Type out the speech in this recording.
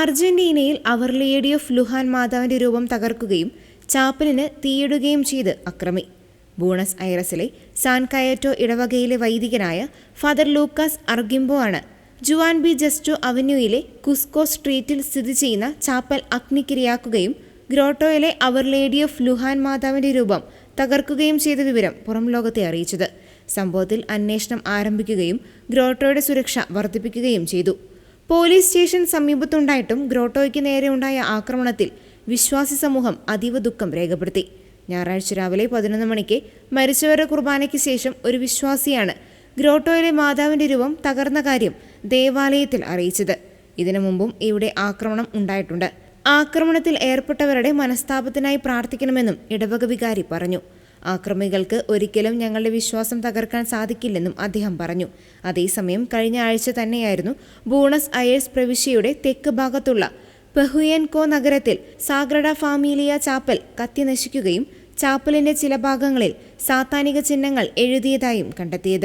അർജന്റീനയിൽ അവർ lady of Lujan മാതാവിന്റെ രൂപം തകർക്കുകയും ചാപ്പലിന് തീയിടുകയും ചെയ്ത് അക്രമി. ബൂണസ് ഐറസിലെ സാൻ കയറ്റോ ഇടവകയിലെ വൈദികനായ ഫാദർ ലൂക്കാസ് അർഗിംബോ ആണ് ജുവാൻ ബി ജസ്റ്റോ അവന്യൂയിലെ കുസ്കോ സ്ട്രീറ്റിൽ സ്ഥിതി ചെയ്യുന്ന ചാപ്പൽ അഗ്നിക്കിരയാക്കുകയും ഗ്രോട്ടോയിലെ അവർ ലേഡി ഓഫ് ലുഹാൻ മാതാവിന്റെ രൂപം തകർക്കുകയും ചെയ്ത വിവരം പുറം ലോകത്തെ അറിയിച്ചത്. സംഭവത്തിൽ അന്വേഷണം ആരംഭിക്കുകയും ഗ്രോട്ടോയുടെ സുരക്ഷ വർദ്ധിപ്പിക്കുകയും ചെയ്തു. പോലീസ് സ്റ്റേഷൻ സമീപത്തുണ്ടായിട്ടും ഗ്രോട്ടോയ്ക്ക് നേരെയുണ്ടായ ആക്രമണത്തിൽ വിശ്വാസി സമൂഹം അതീവ ദുഃഖം രേഖപ്പെടുത്തി. ഞായറാഴ്ച രാവിലെ പതിനൊന്ന് മണിക്ക് മരിച്ചവരുടെ കുർബാനയ്ക്ക് ശേഷം ഒരു വിശ്വാസിയാണ് ഗ്രോട്ടോയിലെ മാതാവിന്റെ രൂപം തകർന്ന കാര്യം ദേവാലയത്തിൽ അറിയിച്ചത്. ഇതിനു മുമ്പും ഇവിടെ ആക്രമണം ഉണ്ടായിട്ടുണ്ട്. ആക്രമണത്തിൽ ഏർപ്പെട്ടവരുടെ മനസ്താപത്തിനായി പ്രാർത്ഥിക്കണമെന്നും ഇടവക വികാരി പറഞ്ഞു. ആക്രമികൾക്ക് ഒരിക്കലും ഞങ്ങളുടെ വിശ്വാസം തകർക്കാൻ സാധിക്കില്ലെന്നും അദ്ദേഹം പറഞ്ഞു. അതേസമയം കഴിഞ്ഞ ആഴ്ച തന്നെയായിരുന്നു ബൂണസ് അയേഴ്സ് പ്രവിശ്യയുടെ തെക്ക് ഭാഗത്തുള്ള പെഹുയൻകോ നഗരത്തിൽ സാഗ്രഡ ഫാമിലിയ ചാപ്പൽ കത്തി നശിക്കുകയും ചാപ്പലിന്റെ ചില ഭാഗങ്ങളിൽ സാത്താനിക ചിഹ്നങ്ങൾ എഴുതിയതായും കണ്ടെത്തിയത്.